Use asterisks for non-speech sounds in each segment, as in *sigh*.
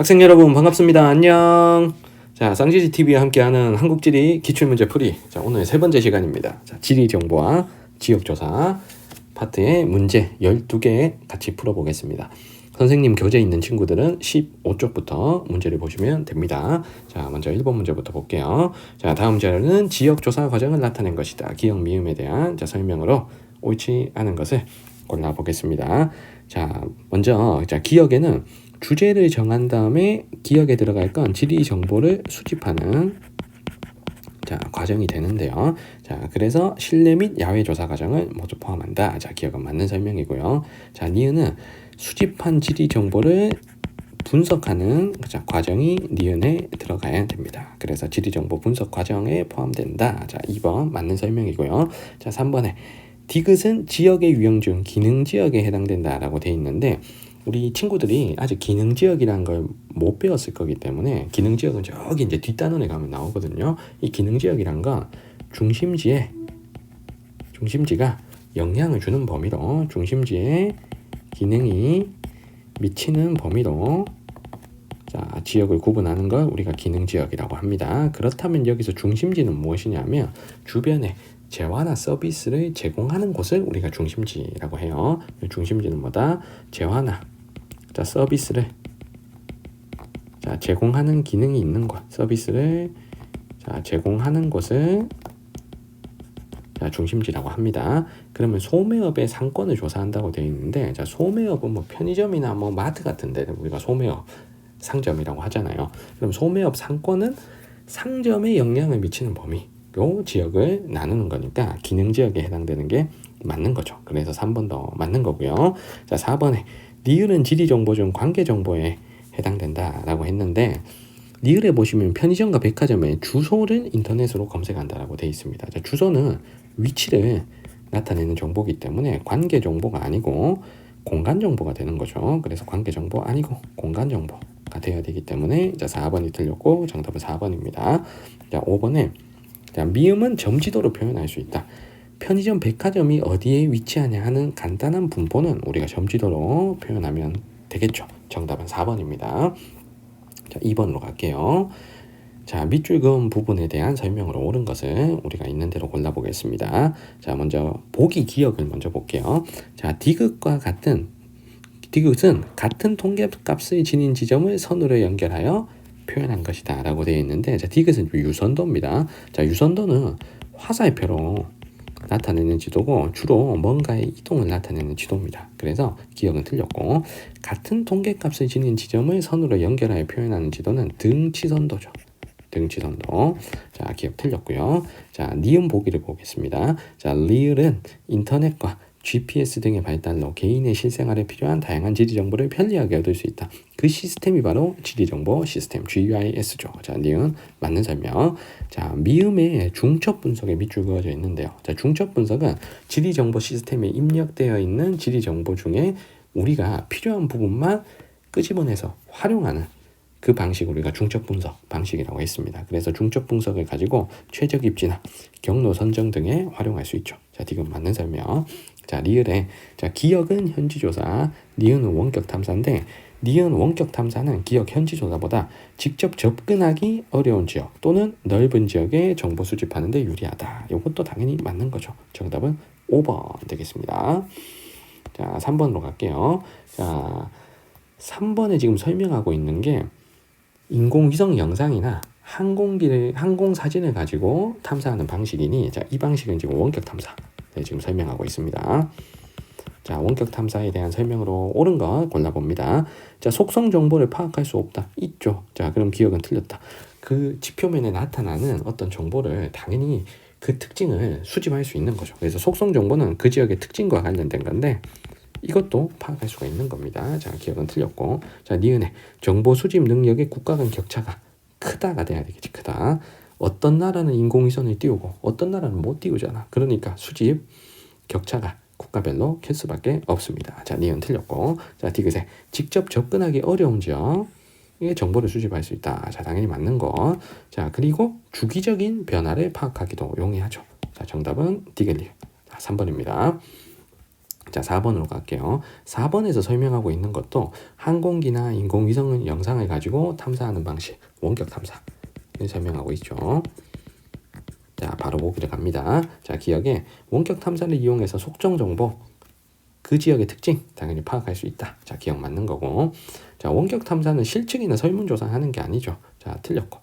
학생 여러분 반갑습니다. 안녕. 자, 쌍지지 TV와 함께하는 한국지리 기출문제 풀이. 자, 오늘 세 번째 시간입니다. 자, 지리 정보와 지역 조사 파트의 문제 12개 같이 풀어 보겠습니다. 선생님 교재 있는 친구들은 15쪽부터 문제를 보시면 됩니다. 자, 먼저 1번 문제부터 볼게요. 자, 다음 자료는 지역 조사 과정을 나타낸 것이다. 기억 미음에 대한 자, 설명으로 옳지 않은 것을 골라 보겠습니다. 자, 먼저 자, 기억에는 주제를 정한 다음에 기억에 들어갈 건 지리 정보를 수집하는 자, 과정이 되는데요. 자, 그래서 실내 및 야외 조사 과정을 모두 포함한다. 자, 기억은 맞는 설명이고요. 자, 니은은 수집한 지리 정보를 분석하는 자, 과정이 니은에 들어가야 됩니다. 그래서 지리 정보 분석 과정에 포함된다. 자, 2번 맞는 설명이고요. 자, 3번에 디귿은 지역의 유형 중 기능 지역에 해당된다라고 돼 있는데 우리 친구들이 아직 기능 지역이라는 걸 못 배웠을 거기 때문에 기능 지역은 저기 이제 뒷단원에 가면 나오거든요. 이 기능 지역이란 건 중심지에 중심지가 영향을 주는 범위로 중심지에 기능이 미치는 범위로 자, 지역을 구분하는 걸 우리가 기능 지역이라고 합니다. 그렇다면 여기서 중심지는 무엇이냐면 주변에 재화나 서비스를 제공하는 곳을 우리가 중심지라고 해요. 중심지는 뭐다? 재화나 자, 서비스를 자, 제공하는 기능이 있는 곳, 서비스를 자, 제공하는 곳을 자, 중심지라고 합니다. 그러면 소매업의 상권을 조사한다고 되어 있는데 자, 소매업은 뭐 편의점이나 뭐 마트 같은 데 우리가 소매업 상점이라고 하잖아요. 그럼 소매업 상권은 상점에 영향을 미치는 범위 요 지역을 나누는 거니까 기능 지역에 해당되는 게 맞는 거죠. 그래서 3번 더 맞는 거고요. 자, 4번에 리을은 지리 정보 중 관계 정보에 해당된다라고 했는데 리을에 보시면 편의점과 백화점의 주소를 인터넷으로 검색한다라고 되어 있습니다. 자, 주소는 위치를 나타내는 정보이기 때문에 관계 정보가 아니고 공간 정보가 되는 거죠. 그래서 관계 정보 아니고 공간 정보가 되어야 되기 때문에 자, 4번이 틀렸고 정답은 4번입니다. 자, 5번에 자, 미음은 점지도로 표현할 수 있다. 편의점 백화점이 어디에 위치하냐 하는 간단한 분포는 우리가 점지도로 표현하면 되겠죠. 정답은 4번입니다. 자, 2번으로 갈게요. 자, 밑줄 그은 부분에 대한 설명으로 옳은 것을 우리가 있는 대로 골라보겠습니다. 자, 먼저 보기 기억을 먼저 볼게요. 자, 디귿과 같은 디귿은 같은 통계값을 지닌 지점을 선으로 연결하여 표현한 것이다 라고 되어 있는데 자, 디귿은 유선도입니다. 자, 유선도는 화살표로 나타내는 지도고 주로 뭔가의 이동을 나타내는 지도입니다. 그래서 기억은 틀렸고 같은 통계값을 지닌 지점을 선으로 연결하여 표현하는 지도는 등치선도죠. 등치선도. 자, 기억 틀렸고요. 자, 니은 보기를 보겠습니다. 자, 리을은 인터넷과 GPS 등의 발달로 개인의 실생활에 필요한 다양한 지리 정보를 편리하게 얻을 수 있다. 그 시스템이 바로 지리 정보 시스템 GIS죠. 자, 니은 맞는 설명. 자, 미음의 중첩 분석에 밑줄 그어져 있는데요. 자, 중첩 분석은 지리 정보 시스템에 입력되어 있는 지리 정보 중에 우리가 필요한 부분만 끄집어내서 활용하는 그 방식을 우리가 중첩 분석 방식이라고 했습니다. 그래서 중첩 분석을 가지고 최적 입지나 경로 선정 등에 활용할 수 있죠. 자, 지금 맞는 설명. 자, 리을에 자, 기억은 현지 조사, 니은은 원격 탐사인데 니은 원격 탐사는 기억 현지 조사보다 직접 접근하기 어려운 지역 또는 넓은 지역에 정보 수집하는 데 유리하다. 이것도 당연히 맞는 거죠. 정답은 5번 되겠습니다. 자, 3번으로 갈게요. 자, 3번에 지금 설명하고 있는 게 인공위성 영상이나 항공기를 항공 사진을 가지고 탐사하는 방식이니 자, 이 방식은 지금 원격 탐사. 네, 지금 설명하고 있습니다. 자, 원격 탐사에 대한 설명으로 옳은 거 골라봅니다. 자, 속성 정보를 파악할 수 없다. 있죠. 자, 그럼 기억은 틀렸다. 그 지표면에 나타나는 어떤 정보를 당연히 그 특징을 수집할 수 있는 거죠. 그래서 속성 정보는 그 지역의 특징과 관련된 건데 이것도 파악할 수가 있는 겁니다. 자, 기억은 틀렸고. 자, 니은에 정보 수집 능력의 국가 간 격차가 크다가 돼야 되겠지. 크다. 어떤 나라는 인공위성을 띄우고 어떤 나라는 못 띄우잖아. 그러니까 수집 격차가 국가별로 클 수밖에 없습니다. 자, 니은 틀렸고. 자, 디귿에 직접 접근하기 어려운 지역 에 정보를 수집할 수 있다. 자, 당연히 맞는 거. 자, 그리고 주기적인 변화를 파악하기도 용이하죠. 자, 정답은 디귿리. 자, 3번입니다. 자, 4번으로 갈게요. 4번에서 설명하고 있는 것도 항공기나 인공위성 영상을 가지고 탐사하는 방식, 원격 탐사. 설명하고 있죠. 자, 바로 보기를 갑니다. 자, 기억에 원격 탐사를 이용해서 속정 정보, 그 지역의 특징 당연히 파악할 수 있다. 자, 기억 맞는 거고. 자, 원격 탐사는 실측이나 설문조사 하는 게 아니죠. 자, 틀렸고.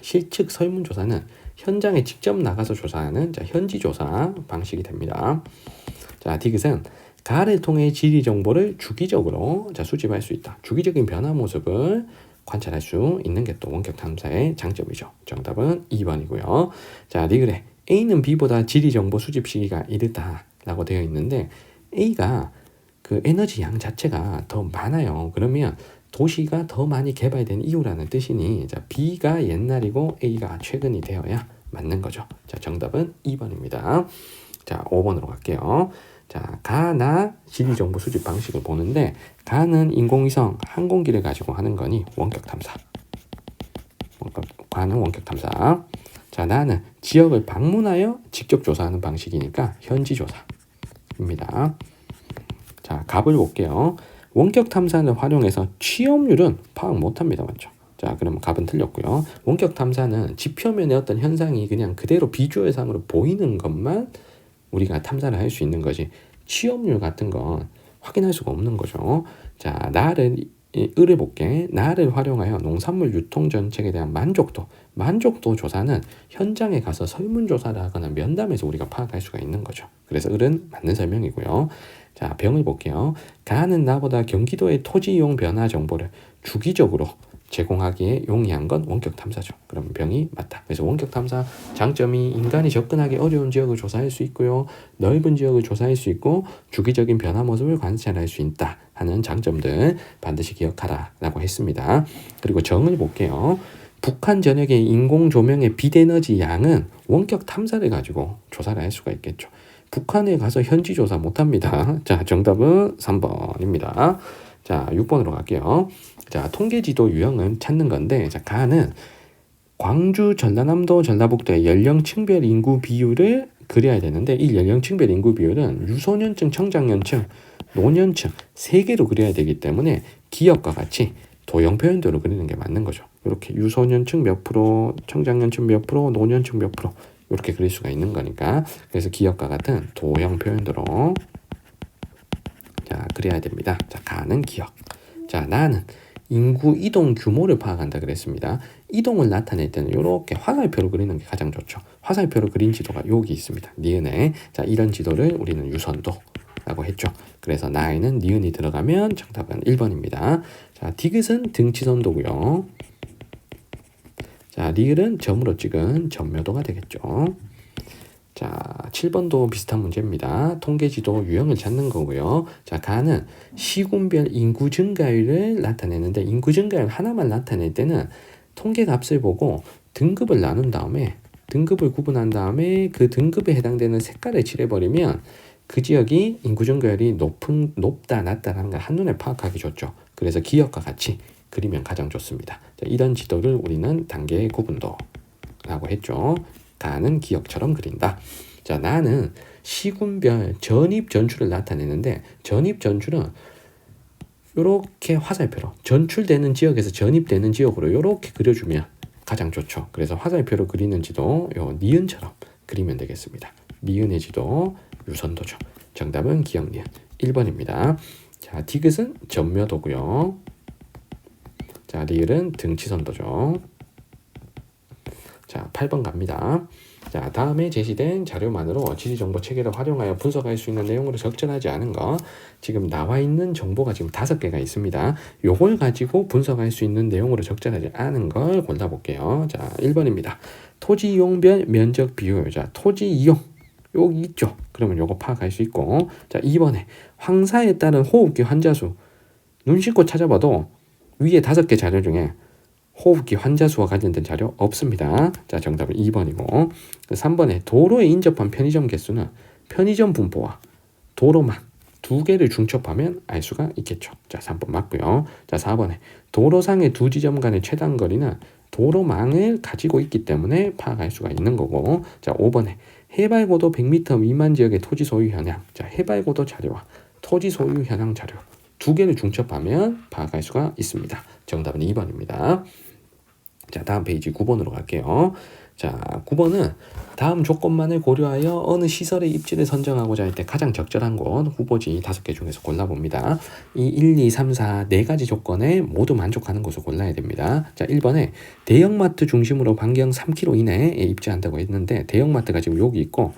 실측 설문조사는 현장에 직접 나가서 조사하는 자, 현지 조사 방식이 됩니다. 자, 디귿은 가를 통해 지리 정보를 주기적으로 자, 수집할 수 있다. 주기적인 변화 모습을 관찰할 수 있는 게 또 원격 탐사의 장점이죠. 정답은 2번이고요. 자, 리그레 A는 B보다 지리 정보 수집 시기가 이르다라고 되어 있는데 A가 그 에너지 양 자체가 더 많아요. 그러면 도시가 더 많이 개발된 이유라는 뜻이니 자, B가 옛날이고 A가 최근이 되어야 맞는 거죠. 자, 정답은 2번입니다. 자, 5번으로 갈게요. 자, 가나 지리 정보 수집 방식을 보는데 가는 인공위성 항공기를 가지고 하는 거니 원격 탐사. 가는 원격 탐사. 자, 나는 지역을 방문하여 직접 조사하는 방식이니까 현지 조사입니다. 자, 값을 볼게요. 원격 탐사를 활용해서 취업률은 파악 못 합니다. 맞죠? 자, 그러면 값은 틀렸고요. 원격 탐사는 지표면의 어떤 현상이 그냥 그대로 비주얼상으로 보이는 것만 우리가 탐사를 할 수 있는 거지 취업률 같은 건 확인할 수가 없는 거죠. 자, 나를 을을 볼게. 나를 활용하여 농산물 유통 정책에 대한 만족도, 만족도 조사는 현장에 가서 설문조사를 하거나 면담에서 우리가 파악할 수가 있는 거죠. 그래서 을은 맞는 설명이고요. 자, 병을 볼게요. 가는 나보다 경기도의 토지 이용 변화 정보를 주기적으로 제공하기에 용이한 건 원격 탐사죠. 그럼 병이 맞다. 그래서 원격 탐사 장점이 인간이 접근하기 어려운 지역을 조사할 수 있고요. 넓은 지역을 조사할 수 있고 주기적인 변화 모습을 관찰할 수 있다 하는 장점들 반드시 기억하라라고 했습니다. 그리고 정을 볼게요. 북한 전역의 인공 조명의 빛 에너지 양은 원격 탐사를 가지고 조사를 할 수가 있겠죠. 북한에 가서 현지 조사 못 합니다. *laughs* 자, 정답은 3번입니다. 자, 6번으로 갈게요. 자, 통계지도 유형은 찾는 건데, 자, 가는 광주, 전라남도, 전라북도의 연령층별 인구 비율을 그려야 되는데, 이 연령층별 인구 비율은 유소년층, 청장년층, 노년층 세 개로 그려야 되기 때문에 기업과 같이 도형 표현대로 그리는 게 맞는 거죠. 이렇게 유소년층 몇 프로, 청장년층 몇 프로, 노년층 몇 프로 이렇게 그릴 수가 있는 거니까 그래서 기업과 같은 도형 표현대로 자 그래야 됩니다. 자 가는 기업. 자 나는 인구 이동 규모를 파악한다 그랬습니다. 이동을 나타낼 때는 이렇게 화살표로 그리는 게 가장 좋죠. 화살표로 그린 지도가 여기 있습니다. 니은에 자 이런 지도를 우리는 유선도 라고 했죠. 그래서 나에는 니은이 들어가면 정답은 1번입니다. 자 디귿은 등치선도고요. 자 리을은 점으로 찍은 점묘도가 되겠죠. 자, 7번도 비슷한 문제입니다. 통계지도 유형을 찾는 거고요. 자, 가는 시군별 인구 증가율을 나타내는데 인구 증가율 하나만 나타낼 때는 통계 값을 보고 등급을 나눈 다음에 등급을 구분한 다음에 그 등급에 해당되는 색깔을 칠해버리면 그 지역이 인구 증가율이 높은 높다 낮다라는 걸 한눈에 파악하기 좋죠. 그래서 기억과 같이 그리면 가장 좋습니다. 자, 이런 지도를 우리는 단계 구분도라고 했죠. 가는 기억처럼 그린다. 자, 나는 시군별 전입 전출을 나타내는데 전입 전출은 이렇게 화살표로 전출되는 지역에서 전입되는 지역으로 이렇게 그려주면 가장 좋죠. 그래서 화살표로 그리는 지도 요 니은처럼 그리면 되겠습니다. 니은의 지도 유선도죠. 정답은 기억 니은 1번입니다. 자, 디귿은 전묘도고요. 자, 리을은 등치선도죠. 자, 8번 갑니다. 자, 다음에 제시된 자료만으로 지리 정보 체계를 활용하여 분석할 수 있는 내용으로 적절하지 않은 거 지금 나와 있는 정보가 지금 다섯 개가 있습니다. 요걸 가지고 분석할 수 있는 내용으로 적절하지 않은 걸 골라볼게요. 자, 1번입니다. 토지 이용별 면적 비율. 자, 토지 이용. 여기 있죠. 그러면 요거 파악할 수 있고. 자, 2번에 황사에 따른 호흡기 환자 수. 눈 씻고 찾아봐도 위에 다섯 개 자료 중에 호흡기 환자 수와 관련된 자료 없습니다. 자, 정답은 2번이고 3번에 도로에 인접한 편의점 개수는 편의점 분포와 도로만 두 개를 중첩하면 알 수가 있겠죠. 자, 3번 맞고요. 자, 4번에 도로상의 두 지점 간의 최단 거리는 도로망을 가지고 있기 때문에 파악할 수가 있는 거고 자, 5번에 해발고도 100m 미만 지역의 토지 소유 현황. 자, 해발고도 자료와 토지 소유 현황 자료 두 개를 중첩하면 파악할 수가 있습니다. 정답은 2번입니다. 자, 다음 페이지 9번으로 갈게요. 자, 9번은 다음 조건만을 고려하여 어느 시설의 입지를 선정하고자 할 때 가장 적절한 곳 후보지 다섯 개 중에서 골라봅니다. 이 1, 2, 3, 4네 가지 조건에 모두 만족하는 곳을 골라야 됩니다. 자, 1번에 대형마트 중심으로 반경 3km 이내에 입지한다고 했는데 대형마트가 지금 여기 있고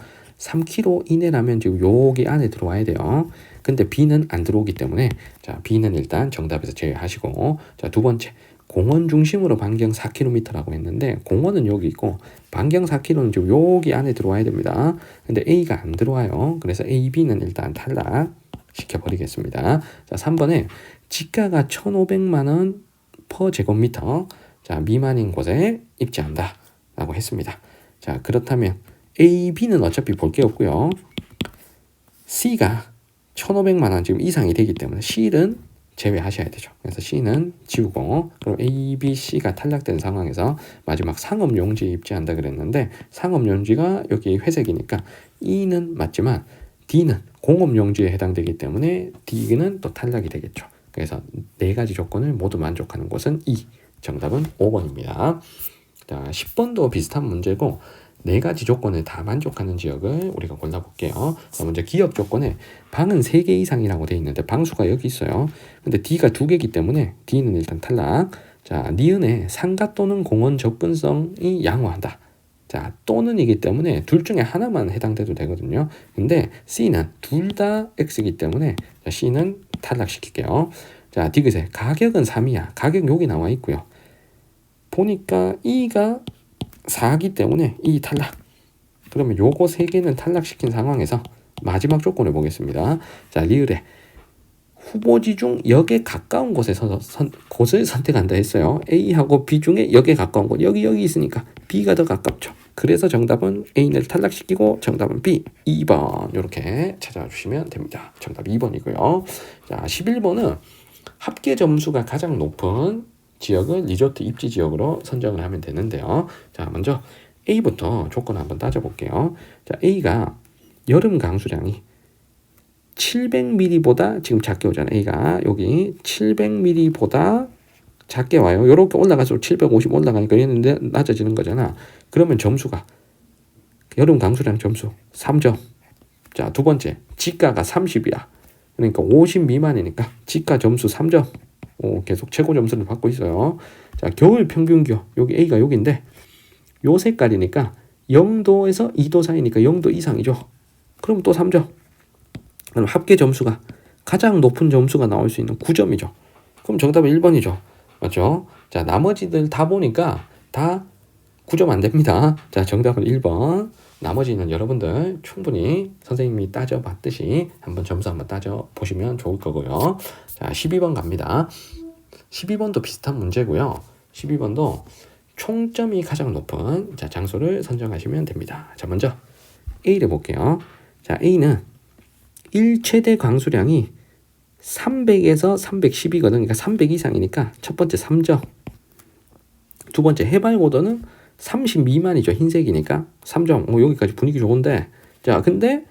3km 이내라면 지금 여기 안에 들어와야 돼요. 근데 B는 안 들어오기 때문에 자, B는 일단 정답에서 제외하시고 자, 두 번째 공원 중심으로 반경 4km라고 했는데 공원은 여기 있고 반경 4km는 지금 여기 안에 들어와야 됩니다. 근데 A가 안 들어와요. 그래서 A, B는 일단 탈락 시켜버리겠습니다. 자, 3번에 지가가 1,500만 원 퍼 제곱미터 자, 미만인 곳에 입지한다 라고 했습니다. 자, 그렇다면 A, B는 어차피 볼 게 없고요. C가 1,500만 원 지금 이상이 되기 때문에 C는 제외하셔야 되죠. 그래서 C는 지우고 그럼 A, B, C가 탈락된 상황에서 마지막 상업용지에 입지한다 그랬는데 상업용지가 여기 회색이니까 E는 맞지만 D는 공업용지에 해당되기 때문에 D는 또 탈락이 되겠죠. 그래서 네 가지 조건을 모두 만족하는 곳은 E. 정답은 5번입니다. 자, 10번도 비슷한 문제고 네 가지 조건을 다 만족하는 지역을 우리가 골라볼게요. 자, 먼저 기업 조건에 방은 3개 이상이라고 되어 있는데 방수가 여기 있어요. 근데 D가 두 개이기 때문에 D는 일단 탈락. 자, 니은에 상가 또는 공원 접근성이 양호하다. 자, 또는이기 때문에 둘 중에 하나만 해당돼도 되거든요. 근데 C는 둘 다 X이기 때문에 자, C는 탈락시킬게요. 자, 디귿에 가격은 3이야. 가격 여기 나와 있고요. 보니까 E가 4기 때문에 이 탈락. 그러면 요거 세 개는 탈락시킨 상황에서 마지막 조건을 보겠습니다. 자, 리을에 후보지 중 역에 가까운 곳에 서 선, 곳을 선택한다 했어요. A하고 B 중에 역에 가까운 곳. 여기 여기 있으니까 B가 더 가깝죠. 그래서 정답은 A를 탈락시키고 정답은 B 2번 이렇게 찾아주시면 됩니다. 정답 2번이고요. 자, 11번은 합계 점수가 가장 높은 지역을 리조트 입지 지역으로 선정을 하면 되는데요. 자, 먼저 A부터 조건 한번 따져볼게요. 자, A가 여름 강수량이 700mm보다 지금 작게 오잖아요. A가 여기 700mm보다 작게 와요. 이렇게 올라가서 750 올라가니까 얘는 낮아지는 거잖아. 그러면 점수가 여름 강수량 점수 3점. 자, 두 번째 지가가 30이야. 그러니까 50 미만이니까 지가 점수 3점. 오, 계속 최고 점수를 받고 있어요. 자, 겨울 평균 기온 여기 A가 여기인데 요 색깔이니까 0도에서 2도 사이니까 0도 이상이죠. 그럼 또 3점. 그럼 합계 점수가 가장 높은 점수가 나올 수 있는 9점이죠. 그럼 정답은 1번이죠. 맞죠? 자, 나머지들 다 보니까 다 9점 안 됩니다. 자, 정답은 1번. 나머지는 여러분들 충분히 선생님이 따져봤듯이 한번 점수 한번 따져 보시면 좋을 거고요. 자, 12번 갑니다. 12번도 비슷한 문제고요. 12번도 총점이 가장 높은 자, 장소를 선정하시면 됩니다. 자, 먼저 A를 볼게요. 자, A는 1 최대 강수량이 300에서 310이거든. 그러니까 300 이상이니까 첫 번째 3점. 두 번째 해발 고도는 30 미만이죠. 흰색이니까 3점. 오, 여기까지 분위기 좋은데. 자, 근데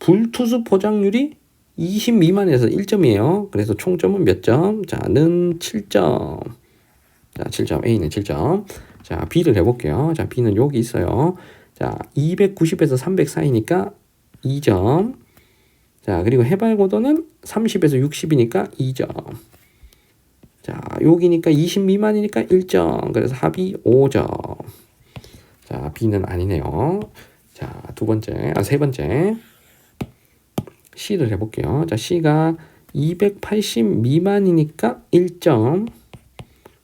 불투수 포장률이 20 미만에서 1점이에요. 그래서 총점은 몇 점? 자, 는 7점. 자, 7점. A는 7점. 자, B를 해볼게요. 자, B는 여기 있어요. 자, 290에서 300 사이니까 2점. 자, 그리고 해발 고도는 30에서 60이니까 2점. 자, 여기니까 20 미만이니까 1점. 그래서 합이 5점. 자, B는 아니네요. 자, 두 번째, 아, 세 번째. C를 해볼게요. 자, C가 280 미만이니까 1점.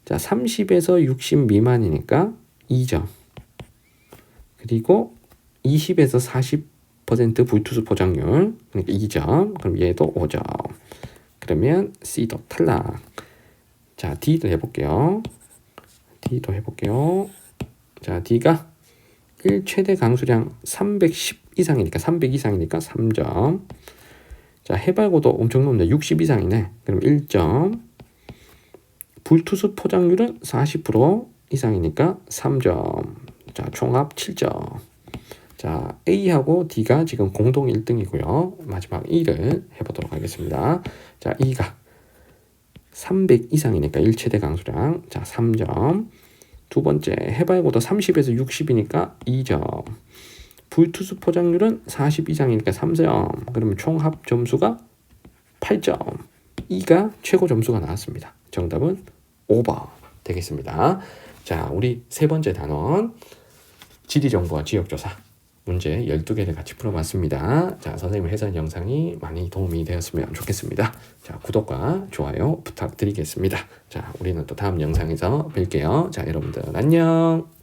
자, 30에서 60 미만이니까 2점. 그리고 20에서 40% 불투수 포장률. 그러니까 2점. 그럼 얘도 5점. 그러면 C도 탈락. 자, D도 해볼게요. D도 해볼게요. 자, D가 1 최대 강수량 310 이상이니까 300 이상이니까 3점. 자, 해발고도 엄청 높네. 60 이상이네. 그럼 1점. 불투수 포장률은 40% 이상이니까 3점. 자, 총합 7점. 자, A하고 D가 지금 공동 1등이고요. 마지막 E를 해보도록 하겠습니다. 자, E가 300 이상이니까 일체대 강수량. 자, 3점. 두 번째, 해발고도 30에서 60이니까 2점. 불투수 포장률은 40 이상이니까 3점. 그러면 총합 점수가 8점. E가 최고 점수가 나왔습니다. 정답은 5번 되겠습니다. 자, 우리 세 번째 단원 지리정보와 지역조사 문제 12개를 같이 풀어봤습니다. 자, 선생님 해설 영상이 많이 도움이 되었으면 좋겠습니다. 자, 구독과 좋아요 부탁드리겠습니다. 자, 우리는 또 다음 영상에서 뵐게요. 자, 여러분들 안녕.